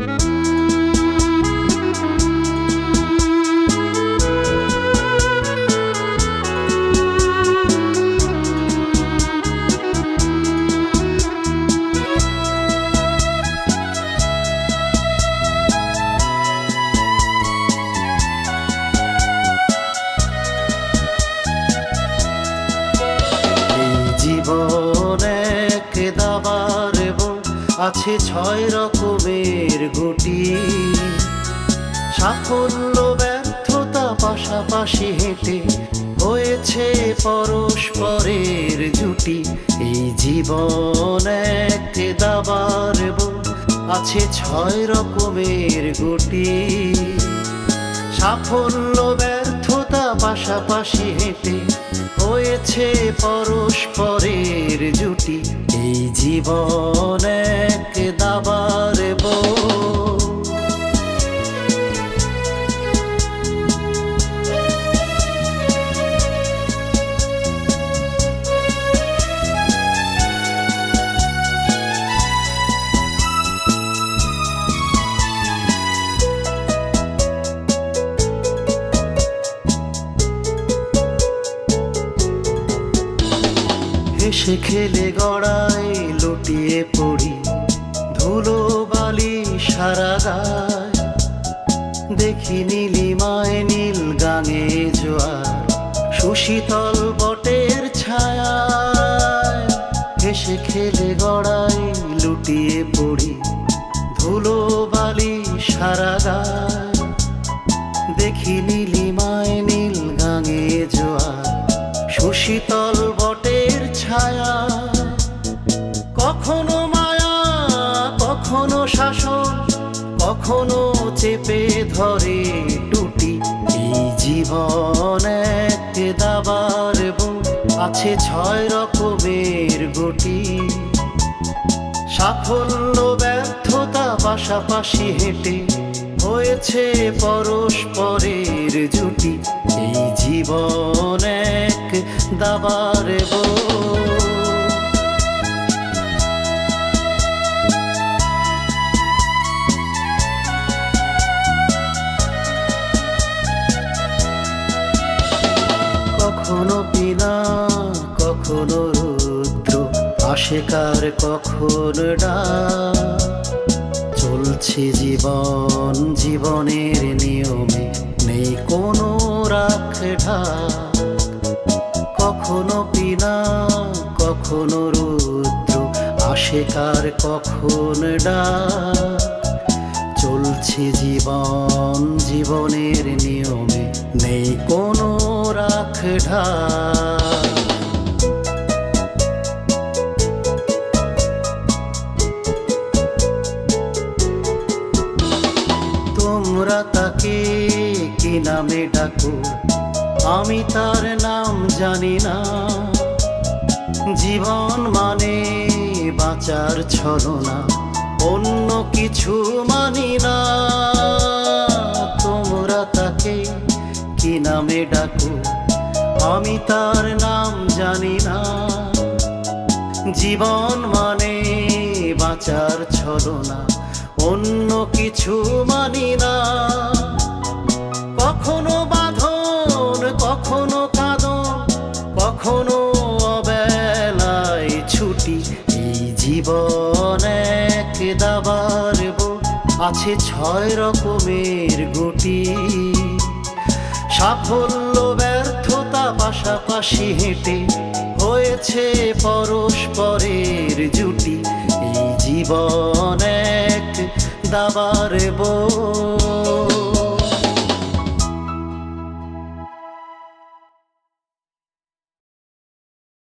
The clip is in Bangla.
এই আছে ছয় রকমের গুটি সাফল্য, ব্যর্থতা পাশাপাশি হেঁটে হয়েছে পরস্পরের জুটি। এই জীবন এক দাবার আছে ছয় রকমের গুটি সাফল্য, ব্যর্থতা পাশাপাশি হেঁটে হয়েছে পরস্পরের জুটি। এই জীবন হেসে খেলে গড়াই লুটিয়ে পড়ি। ধুলো বালি সারা গায়। দেখি নীলিমায় নীল গাঙে জোয়ার। সুশীতল বটের ছায়া হেসে খেলে গড়াই লুটিয়ে পড়ি। ধুলো বালি সারা গায়। দেখি নীলিমায় নীল গাঙে জোয়ার। সুশীতল শাসন কখনো চেপে ধরে টুটি। এই জীবন এক দাবার আছে ছয় রকমের গুটি সাফল্য, ব্যর্থতা পাশাপাশি হেঁটে হয়েছে পরস্পরের জুটি। এই জীবন এক দাবার বউ। কখনো পিনা কখনো রুদ্র আসে কার কখন চলছে জীবন, জীবনের নিয়মে নেই কোনো রাখ কখনো পিনা কখনো রুদ্র আসে কার কখন ডাক চলছে জীবন জীবনের নিয়মে, নেই কোনো রাখঢা তোমরা তাকে কি নামে ডাকো? আমি তার নাম জানি না। জীবন মানে বাঁচার ছলনা। অন্য কিছু মানি না। তোমরা তাকে কি নামে ডাকো? আমি তার নাম জানি না। জীবন মানে বাঁচার ছলনা, অন্য কিছু মানি না। কখনো বাঁধন, কখনো কাঁদন, কখনো অবেলায় ছুটি, এই জীবন দাবার আছে ছয় রকমের গুটি সাফল্য, ব্যর্থতা পাশাপাশি হেঁটে হয়েছে পরস্পরের জুটি। এই জীবন এক দাবার বউ